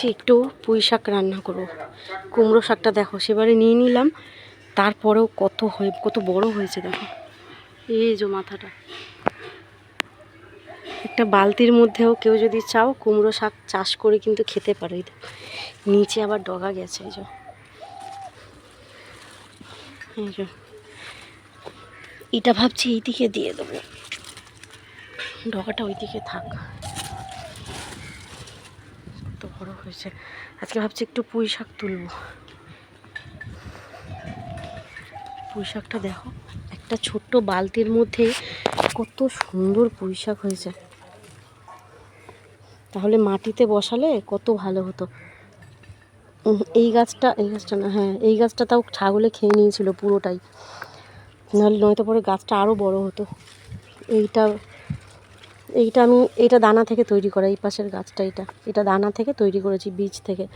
ভাবছি একটু পুঁই শাক রান্না করব। কুমড়ো শাকটা দেখো, সেবারে নিয়ে নিলাম। তারপরেও কত হয়ে কত বড় হয়েছে দেখো। এই যে মাথাটা। একটা বালতির মধ্যেও কেউ যদি চাও কুমড়ো শাক চাষ করে কিন্তু খেতে পারো। নিচে আবার ডগা গেছে, এই যে। এই এটা ভাবছি এইদিকে দিয়ে দেবো। ডগাটা ওইদিকে থাক কত বড় হয়েছে। আজকে ভাবছি একটু পুঁই শাক তুলবো। পুঁই শাকটা দেখো, একটা ছোট্ট বালতির মধ্যে কত সুন্দর পুঁই শাক হয়েছে। তাহলে মাটিতে বসালে কত ভালো হতো। এই গাছটা এই গাছটা না হ্যাঁ এই গাছটা তাও ছাগলে খেয়ে নিয়েছিল পুরোটাই। নাহলে নয়তো পরে গাছটা আরও বড় হতো। এইটা এইটা আমি, এইটা দানা থেকে তৈরি করা, এই পাশের গাছটা এটা। এটা দানা থেকে তৈরি করেছি, বীজ থেকে।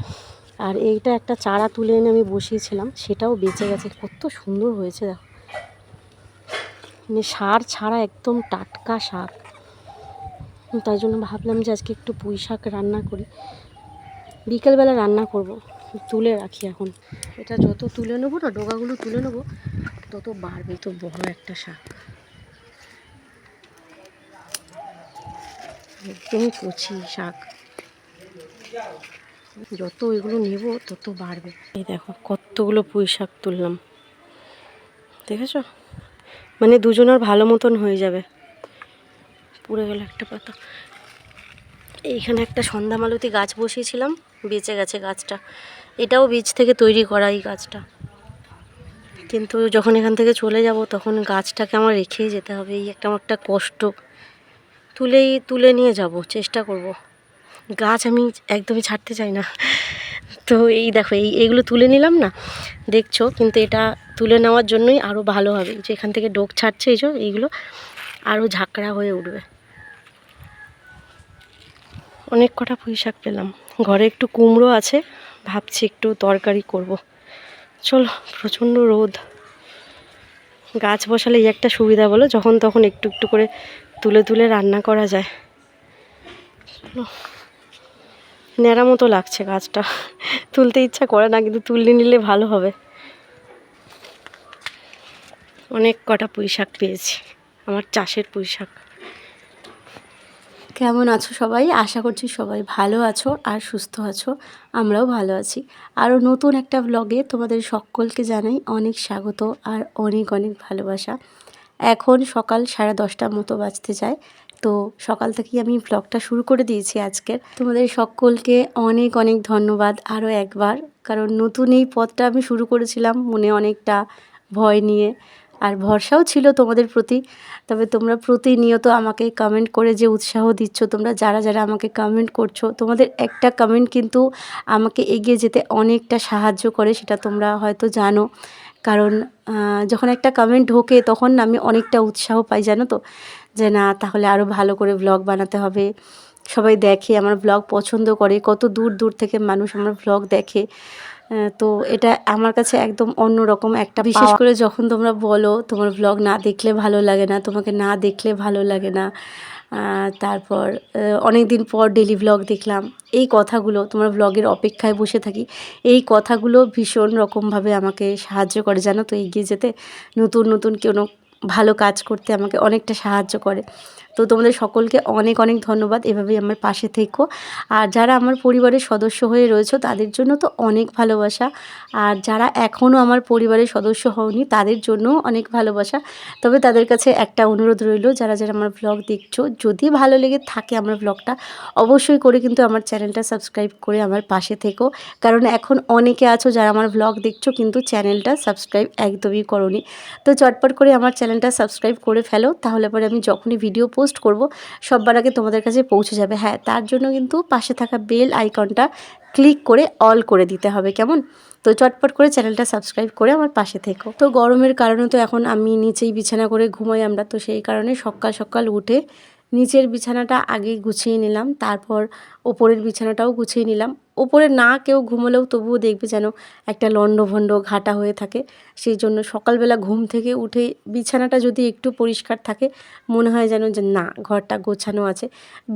আর এইটা একটা চারা তুলে এনে আমি বসিয়েছিলাম, সেটাও বেঁচে গেছে। কত সুন্দর হয়েছে, দেখো। মানে সার ছাড়া একদম টাটকা শাক তাই জন্য ভাবলাম যে আজকে একটু পুঁই শাক রান্না করি। বিকেলবেলা রান্না করব, তুলে রাখি এখন। এটা যত তুলে নেব না ডোকাগুলো তুলে নেব, তত বাড়বে তো বড় একটা শাক। একদমই কচি শাক। যত এগুলো নেব, তত বাড়বে। এই দেখো, কতগুলো পুঁই শাক তুললাম। দেখেছ? মানে দুজনের ভালো মতন হয়ে যাবে। পুড়ে গেল একটা পাতা। এইখানে একটা সন্ধ্যামালতি গাছ বসিয়েছিলাম, বেঁচে গেছে গাছটা। এটাও বীজ থেকে তৈরি করা এই গাছটা। কিন্তু যখন এখান থেকে চলে যাব, তখন গাছটাকে আমার রেখেই যেতে হবে। এই একটা আমার একটা কষ্ট। তুলেই, তুলে নিয়ে যাব, চেষ্টা করব। গাছ আমি একদমই ছাড়তে চাই না। তো এই দেখো, এই এইগুলো তুলে নিলাম না, দেখছ? কিন্তু এটা তুলে নেওয়ার জন্যই আরও ভালো হবে। যে এখান থেকে ডোক ছাড়ছে এই এইগুলো আরও ঝাঁকড়া হয়ে উঠবে। অনেক কটা পুঁই শাক পেলাম। ঘরে একটু কুমড়ো আছে, ভাবছি একটু তরকারি করব। চলো, প্রচণ্ড রোদ। গাছ বসালে এই একটা সুবিধা বলো, যখন তখন একটু একটু করে তুলে তুলে রান্না করা যায়। ন্যাড়া মতো লাগছে গাছটা। তুলতে ইচ্ছা করে না, কিন্তু তুলে নিলে ভালো হবে। অনেক কটা পুঁই শাক পেয়েছি, আমার চাষের পুঁই শাক কেমন আছো সবাই? আশা করছি সবাই ভালো আছো আর সুস্থ আছো। আমরাও ভালো আছি। আরও নতুন একটা ব্লগে তোমাদের সকলকে জানাই অনেক স্বাগত আর অনেক অনেক ভালোবাসা। এখন সকাল সাড়ে দশটার মতো বাজতে যায়। তো সকাল থেকেই আমি ব্লগটা শুরু করে দিয়েছি আজকের। তোমাদের সকলকে অনেক অনেক ধন্যবাদ আরও একবার। কারণ নতুন এই পথটা আমি শুরু করেছিলাম মনে অনেকটা ভয় নিয়ে। আর ভরসাও ছিল তোমাদের প্রতি। তবে তোমরা প্রতিনিয়ত আমাকে কমেন্ট করে যে উৎসাহ দিচ্ছ, তোমরা যারা যারা আমাকে কমেন্ট করছ, তোমাদের একটা কমেন্ট কিন্তু আমাকে এগিয়ে যেতে অনেকটা সাহায্য করে, সেটা তোমরা হয়তো জানো। কারণ যখন একটা কমেন্ট ঢোকে তখন না আমি অনেকটা উৎসাহ পাই জানো তো? যে না তাহলে আরও ভালো করে ব্লগ বানাতে হবে। সবাই দেখে আমার ব্লগ পছন্দ করে। কত দূর দূর থেকে মানুষ আমার ব্লগ দেখে। তো এটা আমার কাছে একদম অন্যরকম একটা বিশেষ করে যখন তোমরা বলো তোমার ব্লগ না দেখলে ভালো লাগে না তোমাকে না দেখলে ভালো লাগে না তারপর অনেক দিন পর ডেলি ব্লগ দেখলাম। এই কথাগুলো, তোমার ব্লগের অপেক্ষায় বসে থাকি, এই কথাগুলো ভীষণ রকমভাবে আমাকে সাহায্য করে জানো তো এগিয়ে যেতে। নতুন নতুন কোনো ভালো কাজ করতে আমাকে অনেকটা সাহায্য করে। তো তোমাদের সকলকে অনেক অনেক ধন্যবাদ। এভাবেই আমার পাশে থেকো। আর যারা আমার পরিবারের সদস্য হয়ে রয়েছে, তাদের জন্য তো অনেক ভালোবাসা। আর যারা এখনও আমার পরিবারের সদস্য হওনি, তাদের জন্য অনেক ভালোবাসা। তবে তাদের কাছে একটা অনুরোধ রইল, যারা যারা আমার ব্লগ দেখছ, যদি ভালো লেগে থাকে আমার ব্লগটা অবশ্যই করে কিন্তু আমার চ্যানেলটা সাবস্ক্রাইব করে আমার পাশে থেকো। কারণ এখন অনেকে আছো যারা আমার ব্লগ দেখছ, কিন্তু চ্যানেলটা সাবস্ক্রাইব একদমই করনি। তো চটপট করে আমার চ্যানেলটা সাবস্ক্রাইব করে ফেলো, তাহলে পরে আমি যখনই ভিডিও পোস্ট করব, সববার আগে তোমাদের কাছে পৌঁছে যাবে। হ্যাঁ তার জন্য কিন্তু পাশে থাকা বেল আইকনটা ক্লিক করে অল করে দিতে হবে, কেমন? তো চটপট করে চ্যানেলটা সাবস্ক্রাইব করে আমার পাশে থেকো। তো গরমের কারণে তো এখন আমি নিচেই বিছানা করে ঘুমাই আমরা, তো সেই কারণে সকাল সকাল উঠে নিচের বিছানাটা আগে গুছিয়ে নিলাম, তারপর ওপরের বিছানাটাও গুছিয়ে নিলাম। ওপরে না কেউ ঘুমোলেও তবুও দেখবে যেন একটা লণ্ডভণ্ড ঘাটা হয়ে থাকে। সেই জন্য সকালবেলা ঘুম থেকে উঠে বিছানাটা যদি একটু পরিষ্কার থাকে, মনে হয় যেন যে না, ঘরটা গোছানো আছে।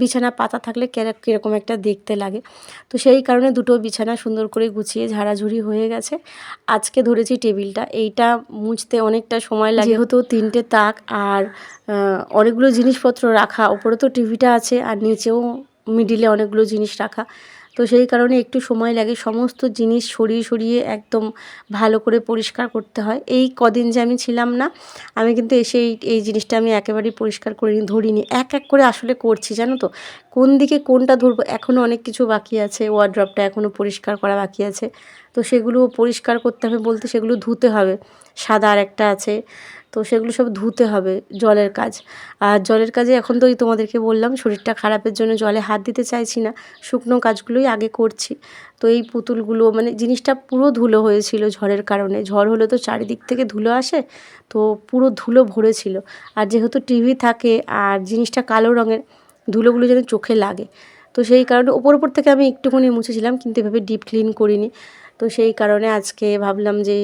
বিছানা পাতা থাকলে কীরকম একটা দেখতে লাগে। তো সেই কারণে দুটো বিছানা সুন্দর করে গুছিয়ে ঝাড়াঝুড়ি হয়ে গেছে। আজকে ধরেছি টেবিলটা। এইটা মুছতে অনেকটা সময় লাগে। যেহেতু তিনটে তাক আর অনেকগুলো জিনিসপত্র রাখা, ওপরে তো টিভিটা আছে, আর নিচেও মিডিলে অনেকগুলো জিনিস রাখা। তো সেই কারণে একটু সময় লাগে, সমস্ত জিনিস সরিয়ে সরিয়ে একদম ভালো করে পরিষ্কার করতে হয়। এই কদিন যে আমি ছিলাম না, আমি কিন্তু এসে এই এই জিনিসটা আমি একেবারেই পরিষ্কার করিনি ধরিনি। এক এক করে আসলে করছি, জানো তো? কোন দিকে কোনটা ধরবো? এখনও অনেক কিছু বাকি আছে ওয়ার্ড্রপটা এখনও পরিষ্কার করা বাকি আছে। তো সেগুলো পরিষ্কার করতে হবে বলতে সেগুলো ধুতে হবে। সাদা আর একটা আছে তো সেগুলো সব ধুতে হবে জলের কাজ। আর জলের কাজে এখন তো তোমাদেরকে বললাম, শরীরটা খারাপের জন্য জলে হাত দিতে চাইছি না, শুকনো কাজগুলোই আগে করছি। তো এই পুতুলগুলো মানে জিনিসটা পুরো ধুলো হয়েছিল ঝড়ের কারণে। ঝড় হলে তো চারিদিক থেকে ধুলো আসে, তো পুরো ধুলো ভরেছিল। আর যেহেতু টিভি থাকে আর জিনিসটা কালো রঙের, ধুলোগুলো যেন চোখে লাগে। তো সেই কারণে ওপর ওপর থেকে আমি একটুখানি মুছেছিলাম, কিন্তু এভাবে ডিপ ক্লিন করিনি। তো সেই কারণে আজকে ভাবলাম যে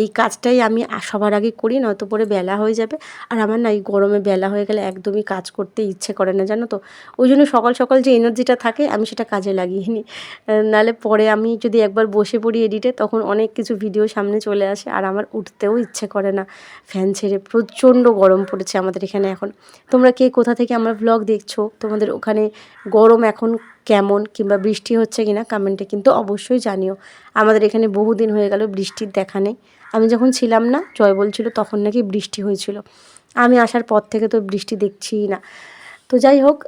এই কাজটাই আমি সবার আগে করি, নয়তো পরে বেলা হয়ে যাবে। আর আমার না এই গরমে বেলা হয়ে গেলে একদমই কাজ করতে ইচ্ছে করে না, জানো তো? ওই জন্য সকাল সকাল যে এনার্জিটা থাকে, আমি সেটা কাজে লাগিয়ে নিই নাহলে পরে আমি যদি একবার বসে পড়ি এডিটে, তখন অনেক কিছু ভিডিও সামনে চলে আসে, আর আমার উঠতেও ইচ্ছে করে না। ফ্যান ছেড়ে প্রচণ্ড গরম পড়েছে আমাদের এখানে এখন। তোমরা কে কোথা থেকে আমার ব্লগ দেখছ? তোমাদের ওখানে গরম এখন কেমন কিংবা বৃষ্টি হচ্ছে কিনা কমেন্টে কিন্তু অবশ্যই জানিও। আমাদের এখানে বহুদিন হয়ে গেল বৃষ্টির দেখা নেই। আমি যখন ছিলাম না, জয় বলছিল তখন নাকি বৃষ্টি হয়েছিল। আমি আসার পর থেকে তো বৃষ্টি দেখছিই না। তো যাই হোক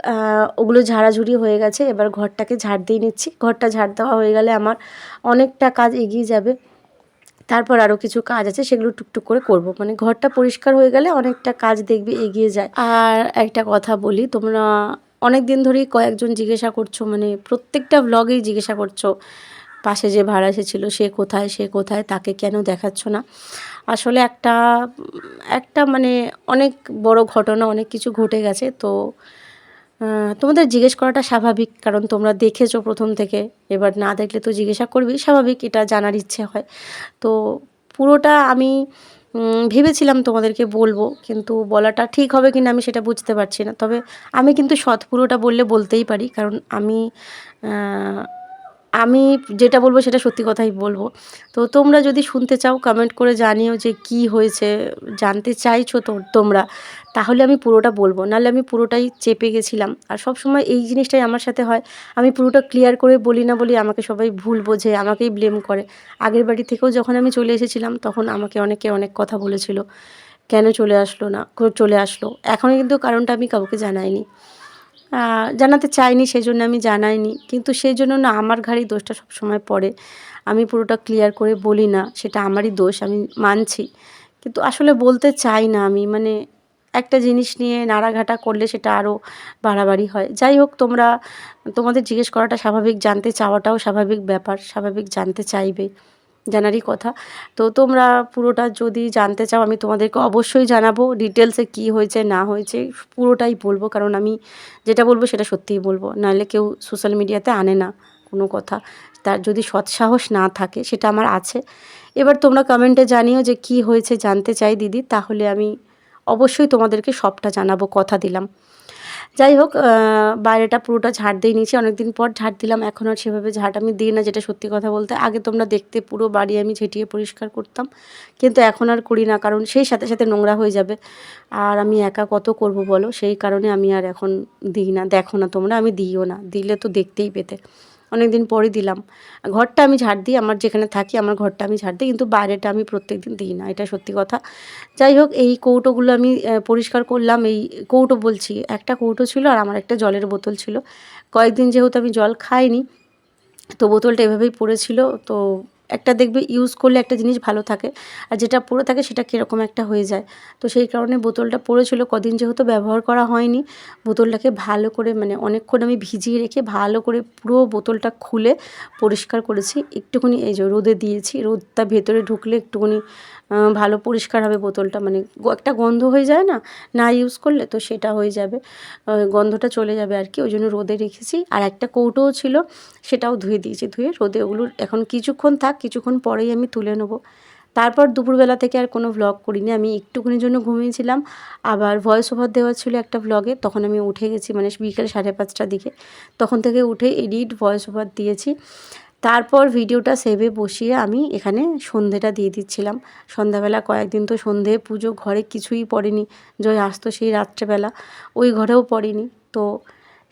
ওগুলো ঝাড়াঝুড়ি হয়ে গেছে, এবার ঘরটাকে ঝাড় দিয়ে নিচ্ছি। ঘরটা ঝাড় দেওয়া হয়ে গেলে আমার অনেকটা কাজ এগিয়ে যাবে। তারপর আরও কিছু কাজ আছে, সেগুলো টুকটুক করে করব। মানে ঘরটা পরিষ্কার হয়ে গেলে অনেকটা কাজ দেখবে এগিয়ে যায়। আর একটা কথা বলি, তোমরা অনেক দিন ধরেই কয়েকজন জিজ্ঞাসা করছ মানে প্রত্যেকটা ব্লগেই জিজ্ঞাসা করছ, পাশে যে ভাড়া এসেছিল সে কোথায় সে কোথায়, তাকে কেন দেখাচ্ছ না? আসলে একটা একটা মানে অনেক বড় ঘটনা, অনেক কিছু ঘটে গেছে, তো তোমাদের জিজ্ঞেস করাটা স্বাভাবিক, কারণ তোমরা দেখেছ প্রথম থেকে, এবার না দেখলে তো জিজ্ঞাসা করবি, স্বাভাবিক, এটা জানার ইচ্ছে হয়। তো পুরোটা আমি ভেবেছিলাম তোমাদেরকে বলব, কিন্তু বলাটা ঠিক হবে কিনা আমি সেটা বুঝতে পারছি না। তবে আমি কিন্তু সৎ পুরোটা বললে বলতেই পারি, কারণ আমি আমি যেটা বলব সেটা সত্যি কথাই বলব। তো তোমরা যদি শুনতে চাও কমেন্ট করে জানিও যে কি হয়েছে, জানতে চাইছো তো তোমরা, তাহলে আমি পুরোটা বলব। নাহলে আমি পুরোটাই চেপে গেছিলাম। আর সব সময় এই জিনিসটাই আমার সাথে হয়। আমি পুরোটা ক্লিয়ার করে বলি না বলি আমাকে সবাই ভুল বোঝে, আমাকেই ব্লেম করে। আগের বাড়ি থেকেও যখন আমি চলে এসেছিলাম, তখন আমাকে অনেকে অনেক কথা বলেছিল। কেন চলে আসলো না, চলে আসলো? এখনও কিন্তু কারণটা আমি কাউকে জানাইনি। জানাতে চাইনি সেই জন্য আমি জানাইনি। কিন্তু সেই জন্য না, আমার ঘাড়েই দোষটা সব সময় পড়ে। আমি পুরোটা ক্লিয়ার করে বলি না, সেটা আমারই দোষ, আমি মানছি। কিন্তু আসলে বলতে চাই না আমি মানে একটা জিনিস নিয়ে নাড়াঘাটা করলে সেটা আরও বাড়াবাড়ি হয়। যাই হোক, তোমরা, তোমাদের জিজ্ঞেস করাটা স্বাভাবিক, জানতে চাওয়াটাও স্বাভাবিক ব্যাপার, স্বাভাবিক জানতে চাইবে। জানারই কথা। তো তোমরা পুরোটা যদি জানতে চাও, আমি তোমাদেরকে অবশ্যই জানাব ডিটেলসে কি হয়েছে, না হয়েছে, পুরোটাই বলব। কারণ আমি যেটা বলব সেটা সত্যিই বলব। নাহলে কেউ সোশ্যাল মিডিয়াতে আনে না কোনো কথা। তার যদি সৎসাহস না থাকে, সেটা আমার আছে। এবার তোমরা কমেন্টে জানিও যে কি হয়েছে জানতে চাই দিদি। তাহলে আমি অবশ্যই তোমাদেরকে সবটা জানাব, কথা দিলাম। যাই হোক বাইরেটা পুরোটা ঝাড় দিয়ে নিয়েছি। অনেকদিন পর ঝাড় দিলাম, এখন আর সেভাবে ঝাড় আমি দিই না, যেটা সত্যি কথা বলতে। আগে তোমরা দেখতে পুরো বাড়ি আমি ঝেঁটিয়ে পরিষ্কার করতাম, কিন্তু এখন আর করি না, কারণ সেই সাথে সাথে নোংরা হয়ে যাবে। আর আমি একা কত করব বলো? সেই কারণে আমি আর এখন দিই না। দেখো না তোমরা, আমি দিইও না। দিলে তো দেখতেই পেতে। অনেক দিন পরে দিলাম। ঘরটা আমি ঝাড় দিই, আমার যেখানে থাকি আমার ঘরটা আমি ঝাড় দিই, কিন্তু বাইরেটা আমি প্রত্যেক দিন দিই না, এটা সত্যি কথা। যাই হোক, এই কৌটোগুলো আমি পরিষ্কার করলাম, এই কৌটো বলছি, একটা কৌটো ছিল আর আমার একটা জলের বোতল ছিল। কয়েকদিন যেহেতু আমি জল খাইনি, তো বোতলটা এভাবেই পড়েছিল, তো একটা দেখবে ইউজ করলে একটা জিনিস ভালো থাকে। আর যেটা পড়ে থাকে সেটা কীরকম একটা হয়ে যায়। তো সেই কারণে বোতলটা পড়েছিল, কদিন যেহেতু ব্যবহার করা হয়নি, বোতলটাকে ভালো করে মানে অনেকক্ষণ আমি ভিজিয়ে রেখে ভালো করে পুরো বোতলটা খুলে পরিষ্কার করেছি। একটুখানি এই যে রোদে দিয়েছি, রোদটা ভেতরে ঢুকলে একটুখানি ভালো পরিষ্কার হবে বোতলটা। মানে একটা গন্ধ হয়ে যায় না না ইউজ করলে তো সেটা হয়ে যাবে। গন্ধটা চলে যাবে আর কি, ওই জন্য রোদে রেখেছি। আর একটা কৌটোও ছিল, সেটাও ধুয়ে দিয়েছি, ধুয়ে রোদে ওগুলো এখন কিছুক্ষণ থাক, কিছুক্ষণ পরেই আমি তুলে নেব। তারপর দুপুরবেলা থেকে আর কোনো ভ্লগ করিনি, আমি একটুখানির জন্য ঘুমিয়েছিলাম। আবার ভয়েস ওভার দেওয়া ছিল একটা ভ্লগে তখন আমি উঠে গেছি মানে বিকেল সাড়ে পাঁচটার দিকে। তখন থেকে উঠে এডিট ভয়েস ওভার দিয়েছি। তারপর ভিডিওটা সেভে বসিয়ে আমি এখানে সন্ধেটা দিয়ে দিচ্ছিলাম। সন্ধ্যাবেলা কয়েকদিন তো সন্ধে, পুজো ঘরে কিছুই পড়েনি। জয় আসতো সেই রাত্রেবেলা, ওই ঘরেও পড়েনি। তো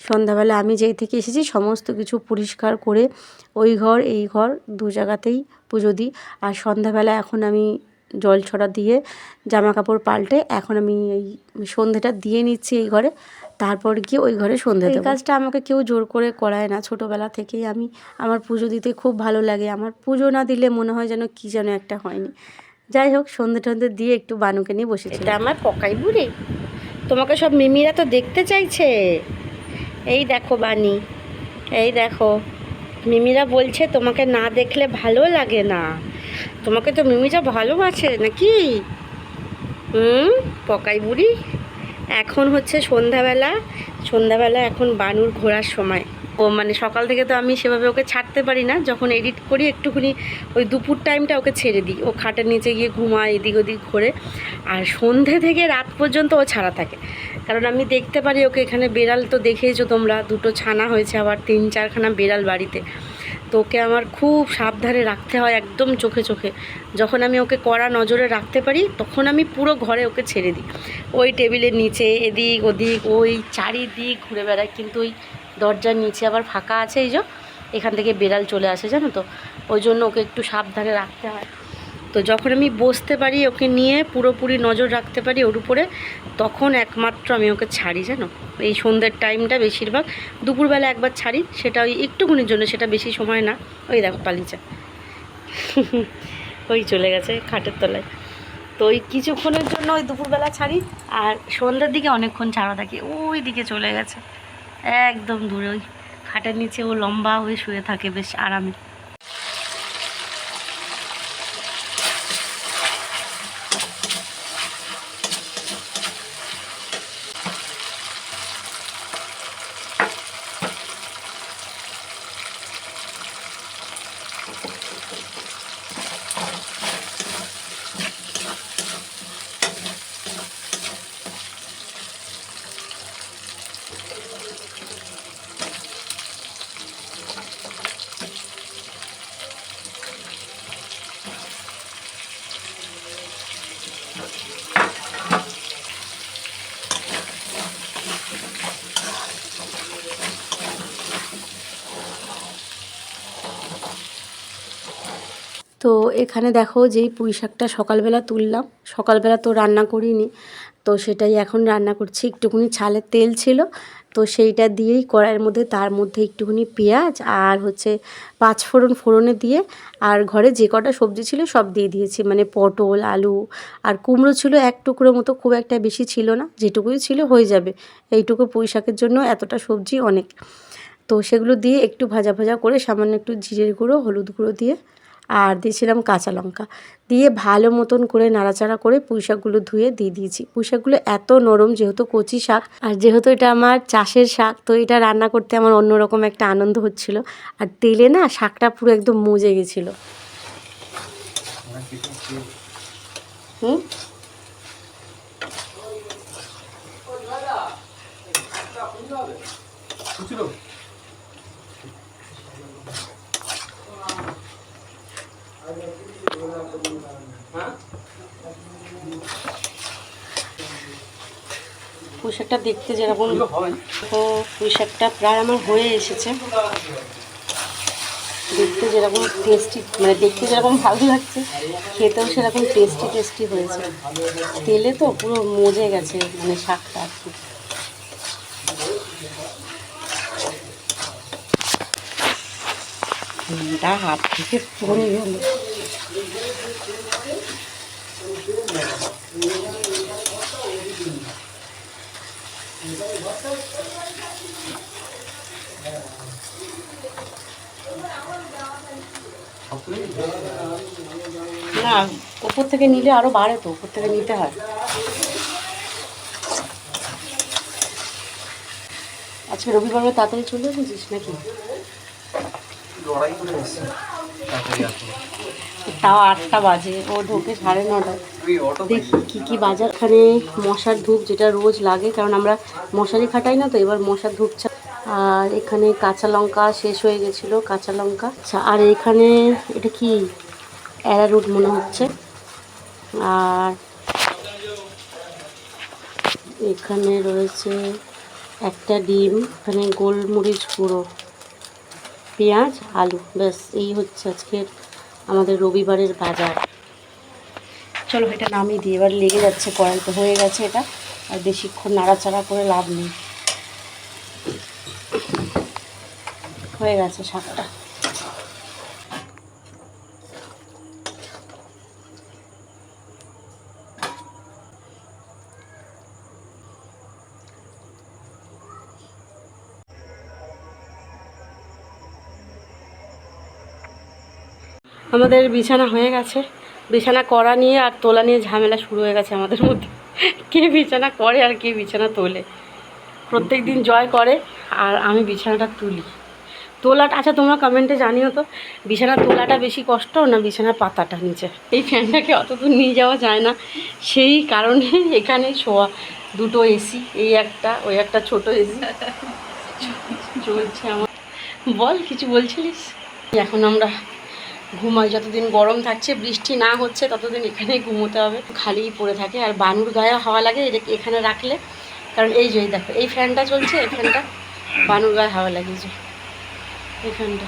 সন্ধ্যাবেলা আমি যেই থেকে এসেছি, সমস্ত কিছু পরিষ্কার করে ওই ঘর, এই ঘর দু জায়গাতেই পুজো দিই। আর সন্ধ্যাবেলা এখন আমি জল ছড়া দিয়ে জামা কাপড় পাল্টে এখন আমি এই সন্ধেটা দিয়ে নিচ্ছি এই ঘরে। তারপর গিয়ে ওই ঘরে সন্ধে এই কাজটা আমাকে কেউ জোর করে করায় না। ছোটোবেলা থেকেই আমি আমার পুজো দিতে খুব ভালো লাগে। আমার পুজো না দিলে মনে হয় যেন কী যেন একটা হয়নি। যাই হোক সন্ধে টন্ধে দিয়ে একটু বানুকে নিয়ে বসেছি। এটা আমার পকাই বুড়ি। তোমাকে সব মিমিরা তো দেখতে চাইছে। এই দেখো বানি এই দেখো। মিমিরা বলছে তোমাকে না দেখলে ভালো লাগে না। তোমাকে তো মিমিরা ভালোবাসে নাকি? হুম পকাই বুড়ি। এখন হচ্ছে সন্ধ্যাবেলা সন্ধ্যাবেলা এখন বানুর ঘোরার সময়। ও মানে সকাল থেকে তো আমি সেভাবে ওকে ছাড়তে পারি না, যখন এডিট করি একটুখানি ওই দুপুর টাইমটা ওকে ছেড়ে দিই। ও খাটের নিচে গিয়ে ঘুমায়, এদিক ওদিক ঘোরে। আর সন্ধে থেকে রাত পর্যন্ত ও ছাড়া থাকে। কারণ আমি দেখতে পারি ওকে এখানে বেড়াল তো দেখেইছো তোমরা, দুটো ছানা হয়েছে আবার তিন চারখানা বেড়াল বাড়িতে। তো ওকে আমার খুব সাবধানে রাখতে হয় একদম চোখে চোখে। যখন আমি ওকে কড়া নজরে রাখতে পারি, তখন আমি পুরো ঘরে ওকে ছেড়ে দিই। ওই টেবিলের নিচে, এদিক ওদিক, ওই চারিদিক ঘুরে বেড়ায় কিন্তু ওই দরজার নিচে আবার ফাঁকা আছে এই যে, এখান থেকে বেড়াল চলে আসে, জানো তো? ওই জন্য ওকে একটু সাবধানে রাখতে হয়। তো যখন আমি বসতে পারি ওকে নিয়ে, পুরোপুরি নজর রাখতে পারি ওর উপরে, তখন একমাত্র আমি ওকে ছাড়ি, জানো? এই সন্ধ্যের টাইমটা বেশিরভাগ, দুপুরবেলা একবার ছাড়ি, সেটা ওই একটুখানির জন্য, সেটা বেশি সময় না। ওই দেখো পালিচা ওই চলে গেছে খাটের তলায়। তো ওই কিছুক্ষণের জন্য ওই দুপুরবেলা ছাড়ি, আর সন্ধ্যের দিকে অনেকক্ষণ ছাড়া থাকে, ওই দিকে চলে গেছে। একদম দূরে, ওই খাটের নিচে ও লম্বা হয়ে শুয়ে থাকে বেশ আরামে তো এখানে দেখো যেই পুঁই শাকটা সকালবেলা তুললাম, সকালবেলা তো রান্না করিনি, তো সেটাই এখন রান্না করছি। একটুখানি ছালের তেল ছিল, তো সেইটা দিয়েই কড়াইয়ের মধ্যে, তার মধ্যে একটুখানি পেঁয়াজ আর হচ্ছে পাঁচ ফোড়ন ফোড়নে দিয়ে আর ঘরে যে কটা সবজি ছিল সব দিয়ে দিয়েছি। মানে পটল, আলু আর কুমড়ো ছিল এক টুকরো মতো, খুব একটা বেশি ছিল না, যেটুকুই ছিল হয়ে যাবে। এইটুকু পুঁই শাকের জন্য এতটা সবজি অনেক। তো সেগুলো দিয়ে একটু ভাজা ভাজা করে সামান্য একটু জিরের গুঁড়ো, হলুদ গুঁড়ো দিয়ে আর দিয়েছিলাম কাঁচা লঙ্কা। দিয়ে ভালো মতন করে নাড়াচাড়া করে পুঁই শাকগুলো ধুয়ে দিয়ে দিয়েছি। পুঁই শাকগুলো এত নরম যেহেতু কচি শাক আর যেহেতু এটা আমার চাষের শাক তো এটা রান্না করতে আমার অন্যরকম একটা আনন্দ হচ্ছিল। আর তেলে না শাকটা পুরো একদম মজে গেছিল। হুম? পুঁই শাকটা দেখতে যেরকম তো পুঁই শাকটা প্রায় আমার হয়ে এসেছে। দেখতে যেরকম টেস্টি মানে দেখতে যেরকম ভালো লাগছে, খেতেও সেরকম টেস্টি টেস্টি হয়েছে। তেলে তো পুরো মজে গেছে মানে শাকটা আর কি। হাত থেকে পড়ে গেল। না ওপর থেকে নিলে আরও বাড়ে তো ওপর থেকে নিতে হয়। আজকে রবিবার তাড়াতাড়ি চলে এসেছিস নাকি? তাও আটটা বাজে ও ঢোকে সাড়ে নটায়। দেখি কী কী বাজার এখানে মশার ধূপ যেটা রোজ লাগে কারণ আমরা মশারি খাটাই না তো এবার মশার ধূপ ছা- আর এখানে কাঁচা লঙ্কা শেষ হয়ে গেছিল কাঁচা লঙ্কা। আচ্ছা আর এখানে এটা কি? অ্যারারুট মনে হচ্ছে। আর এখানে রয়েছে একটা ডিম এখানে গোলমরিচ গুঁড়ো পেঁয়াজ আলু ব্যাস এই হচ্ছে আজকের আমাদের রবিবারের বাজার। চলো এটা নামিয়ে দিই। এবার লেগে যাচ্ছে কড়াইতে হয়ে গেছে এটা। আর বেশিক্ষণ নাড়াচাড়া করে লাভ নেই। হয়ে গেছে শাকটা। আমাদের বিছানা হয়ে গেছে। বিছানা করা নিয়ে আর তোলা নিয়ে ঝামেলা শুরু হয়ে গেছে আমাদের মধ্যে। কে বিছানা করে আর কে বিছানা তোলে? প্রত্যেক দিন জয় করে আর আমি বিছানাটা তুলি। তোলাটা আচ্ছা তোমরা কমেন্টে জানিও তো, বিছানা তোলাটা বেশি কষ্ট না বিছানার পাতাটা নিচে? এই ফ্যানটাকে অত দূর নিয়ে যাওয়া যায় না। সেই কারণে এখানে শোয়া, দুটো এসি এই একটা, ওই একটা ছোট এসি চলছে আমার। বল, কিছু বলছিলিস? এখন আমরা ঘুমাই যতদিন গরম থাকছে বৃষ্টি না হচ্ছে ততদিন এখানেই ঘুমোতে হবে। খালিই পড়ে থাকে। আর বানুর গায়ে হাওয়া লাগে এখানে রাখলে। কারণ এই যে দেখো এই ফ্যানটা চলছে এই ফ্যানটা। বানুর গায়ে হাওয়া লাগিয়েছে এই ফ্যানটা।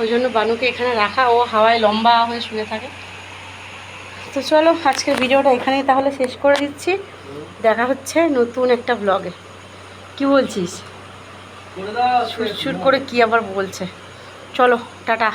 ওই জন্য বানুকে এখানে রাখা। ও হাওয়ায় লম্বা হয়ে শুয়ে থাকে। তো চলো আজকের ভিডিওটা এখানেই তাহলে শেষ করে দিচ্ছি। দেখা হচ্ছে নতুন একটা ব্লগে কি বলছিস? সুর সুর করে কি আবার বলছে? চলো টাটা।